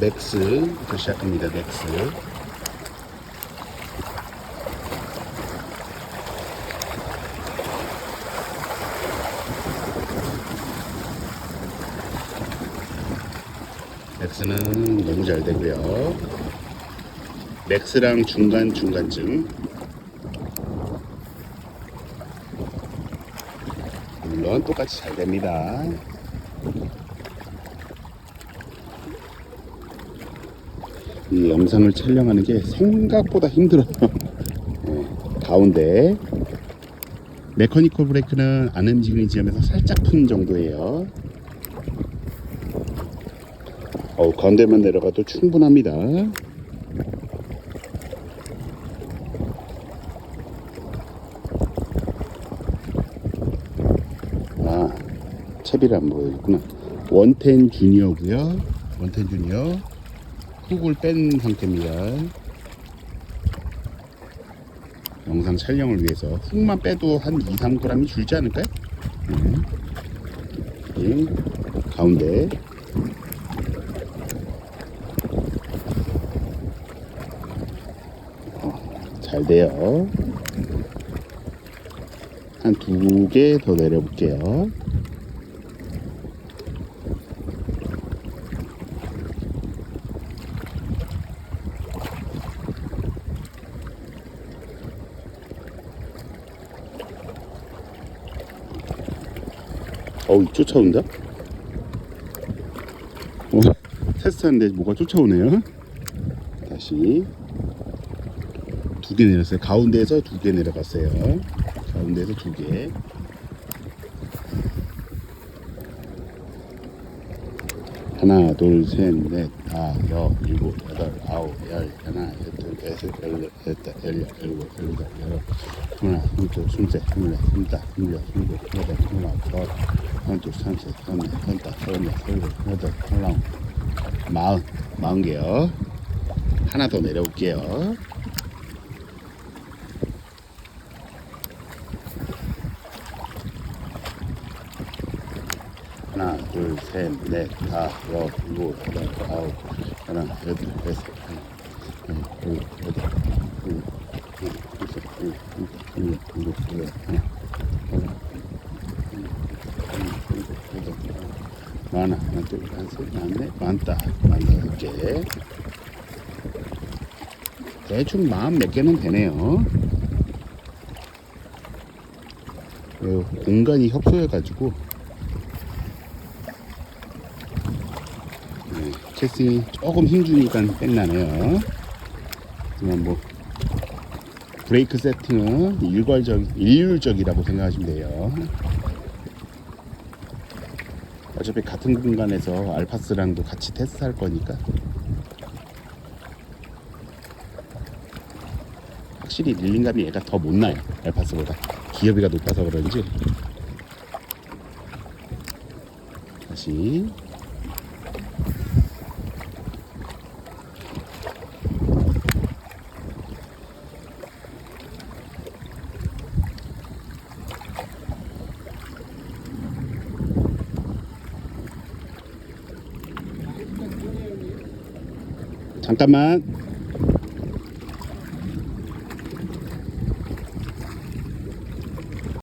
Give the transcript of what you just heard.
맥스부터 시작합니다. 맥스. 맥스는 너무 잘 되고요. 맥스랑 중간 중간쯤. 물론 똑같이 잘 됩니다. 이 영상을 촬영하는 게 생각보다 힘들어요. 네, 가운데 메커니컬 브레이크는 안 움직이는 지점에서 살짝 푼 정도예요. 어, 가운데만 내려가도 충분합니다. 아, 채비를 안 보여줬구나. 원텐 주니어고요. 원텐 주니어. 훅을 뺀 상태입니다. 영상 촬영을 위해서 훅만 빼도 한 2, 3g이 줄지 않을까요? 네. 네. 가운데 어, 잘 돼요. 한 두 개 더 내려볼게요. 어우 쫓아온다? 어, 테스트하는데 뭐가 쫓아오네요 다시 두 개 내렸어요 가운데에서 두 개 내려갔어요 가운데에서 두개 하나 둘 셋 넷 다섯 일곱 여덟 아홉 열 하나 둘 셋, 열넷 여덟 열여 열일곱 열여덟 열아홉 하나 둘 스물셋 스물넷 스물다 스물여 스물곱 스물여덟 스물아홉 스물 하나 둘 삼셋 서른넷 서른다 서른넷 서른일곱 서른 여덟 서른아홉 마흔 마흔 개요 하나 더 내려올게요 하나, 둘, 셋, 넷, 다, 여, 일곱, 여덟, 아홉, 하나, 여덟, 여섯, 하나, 둘, 여덟, 일곱, 여섯, 일곱, 일곱, 일곱, 일곱, 하나, 하나, 일곱, 여덟, 많아, 둘, 셋, 많네, 많다, 많다, 개. 대충 마음 몇 개는 되네요. 어, 공간이 협소해 가지고 네, 캐스팅이 조금 힘주니까 땡나네요. 하지만 뭐 브레이크 세팅은 일괄적 일률적이라고 생각하시면 돼요. 어차피 같은 공간에서 알파스랑도 같이 테스트할 거니까. 확실히 릴링감이 얘가 더 못 나요 알파스보다. 기어비가 높아서 그런지. 다시 잠깐만